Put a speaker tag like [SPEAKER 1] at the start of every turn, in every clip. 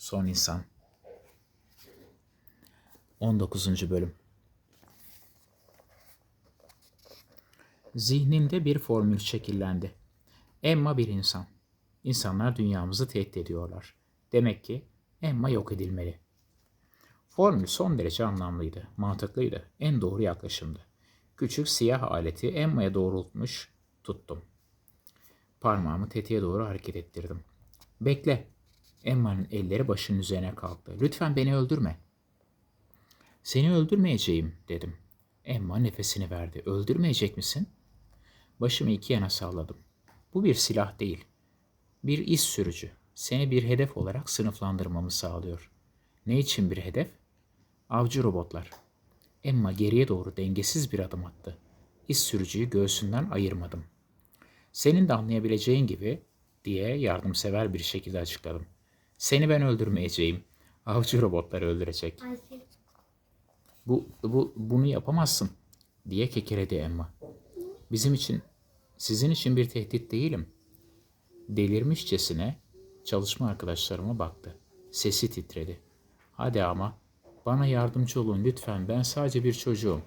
[SPEAKER 1] Son insan. 19. bölüm. Zihnimde bir formül şekillendi. Emma bir insan. İnsanlar dünyamızı tehdit ediyorlar. Demek ki Emma yok edilmeli. Formül son derece anlamlıydı, mantıklıydı, en doğru yaklaşımdı. Küçük siyah aleti Emma'ya doğrultmuş tuttum. Parmağımı tetiğe doğru hareket ettirdim. Bekle. Emma'nın elleri başının üzerine kalktı. Lütfen beni öldürme. Seni öldürmeyeceğim dedim. Emma nefesini verdi. Öldürmeyecek misin? Başımı iki yana salladım. Bu bir silah değil. Bir iz sürücü. Seni bir hedef olarak sınıflandırmamı sağlıyor. Ne için bir hedef? Avcı robotlar. Emma geriye doğru dengesiz bir adım attı. İz sürücüyü göğsünden ayırmadım. Senin de anlayabileceğin gibi diye yardımsever bir şekilde açıkladım. Seni ben öldürmeyeceğim. Avcı robotları öldürecek. Bu, bu bunu yapamazsın diye kekeledi Emma. Bizim için, sizin için bir tehdit değilim. Delirmişçesine çalışma arkadaşlarıma baktı. Sesi titredi. Hadi ama bana yardımcı olun lütfen ben sadece bir çocuğum.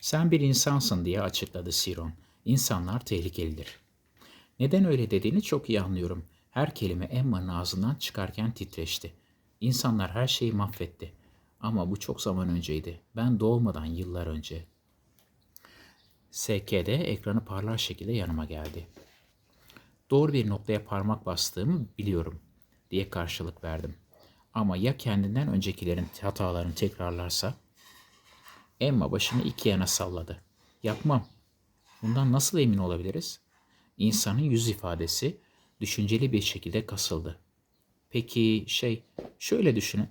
[SPEAKER 1] Sen bir insansın diye açıkladı Siron. İnsanlar tehlikelidir. Neden öyle dediğini çok iyi anlıyorum. Her kelime Emma'nın ağzından çıkarken titreşti. İnsanlar her şeyi mahvetti. Ama bu çok zaman önceydi. Ben doğmadan yıllar önce. SK'de ekranı parlar şekilde yanıma geldi. Doğru bir noktaya parmak bastığımı biliyorum diye karşılık verdim. Ama ya kendinden öncekilerin hatalarını tekrarlarsa? Emma başını iki yana salladı. Yapmam. Bundan nasıl emin olabiliriz? İnsanın yüz ifadesi düşünceli bir şekilde kasıldı. Peki şey, şöyle düşünün.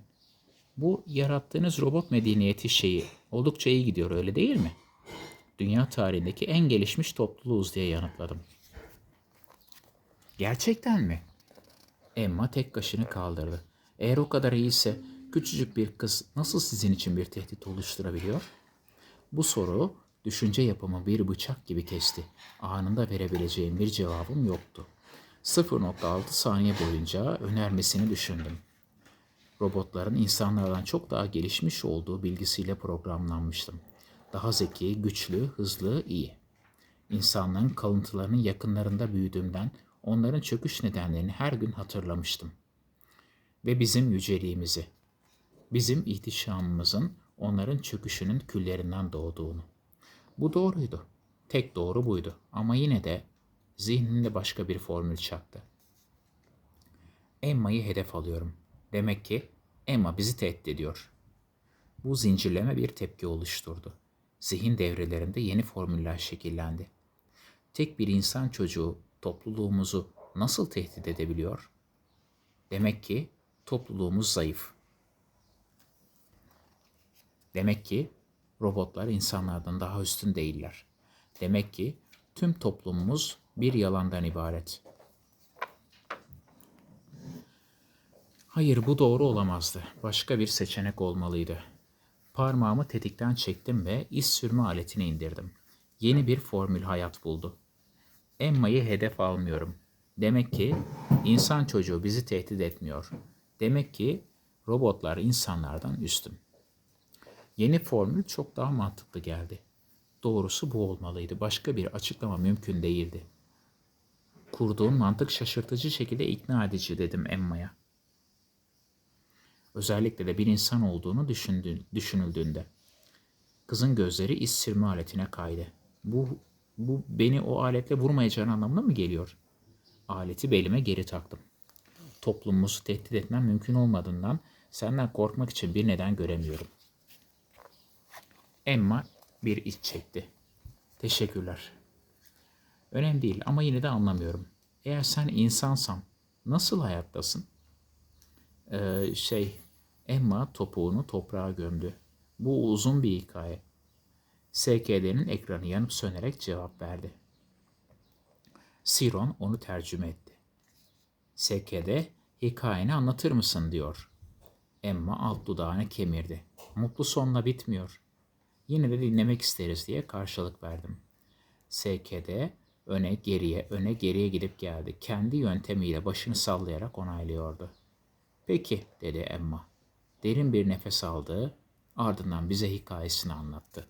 [SPEAKER 1] Bu yarattığınız robot medeniyeti şeyi oldukça iyi gidiyor öyle değil mi? Dünya tarihindeki en gelişmiş topluluğuz diye yanıtladım. Gerçekten mi? Emma tek kaşını kaldırdı. Eğer o kadar iyiyse küçücük bir kız nasıl sizin için bir tehdit oluşturabiliyor? Bu soru düşünce yapımı bir bıçak gibi kesti. Anında verebileceğim bir cevabım yoktu. 0.6 saniye boyunca önermesini düşündüm. Robotların insanlardan çok daha gelişmiş olduğu bilgisiyle programlanmıştım. Daha zeki, güçlü, hızlı, iyi. İnsanların kalıntılarının yakınlarında büyüdüğümden onların çöküş nedenlerini her gün hatırlamıştım. Ve bizim yüceliğimizi, bizim ihtişamımızın onların çöküşünün küllerinden doğduğunu. Bu doğruydu. Tek doğru buydu. Ama yine de zihnimde başka bir formül çaktı. Emma'yı hedef alıyorum. Demek ki Emma bizi tehdit ediyor. Bu zincirleme bir tepki oluşturdu. Zihin devrelerinde yeni formüller şekillendi. Tek bir insan çocuğu topluluğumuzu nasıl tehdit edebiliyor? Demek ki topluluğumuz zayıf. Demek ki robotlar insanlardan daha üstün değiller. Demek ki tüm toplumumuz bir yalandan ibaret. Hayır bu doğru olamazdı. Başka bir seçenek olmalıydı. Parmağımı tetikten çektim ve iz sürme aletini indirdim. Yeni bir formül hayat buldu. Emma'yı hedef almıyorum. Demek ki insan çocuğu bizi tehdit etmiyor. Demek ki robotlar insanlardan üstün. Yeni formül çok daha mantıklı geldi. Doğrusu bu olmalıydı. Başka bir açıklama mümkün değildi. Kurduğun mantık şaşırtıcı şekilde ikna edici dedim Emma'ya. Özellikle de bir insan olduğunu düşünüldüğünde. Kızın gözleri iz sürme aletine kaydı. Bu, bu beni o aletle vurmayacağın anlamına mı geliyor? Aleti belime geri taktım. Toplumumuzu tehdit etmem mümkün olmadığından senden korkmak için bir neden göremiyorum. Emma bir iç çekti. Teşekkürler. Önemli değil ama yine de anlamıyorum. Eğer sen insansan nasıl hayattasın? Ee, şey, Emma topuğunu toprağa gömdü. Bu uzun bir hikaye. SKD'nin ekranı yanıp sönerek cevap verdi. Siron onu tercüme etti. SKD, hikayeni anlatır mısın diyor. Emma alt dudağını kemirdi. Mutlu sonla bitmiyor. Yine de dinlemek isteriz diye karşılık verdim. SKD Öne geriye, öne geriye gidip geldi. Kendi yöntemiyle başını sallayarak onaylıyordu. Peki dedi Emma. Derin bir nefes aldı, ardından bize hikayesini anlattı.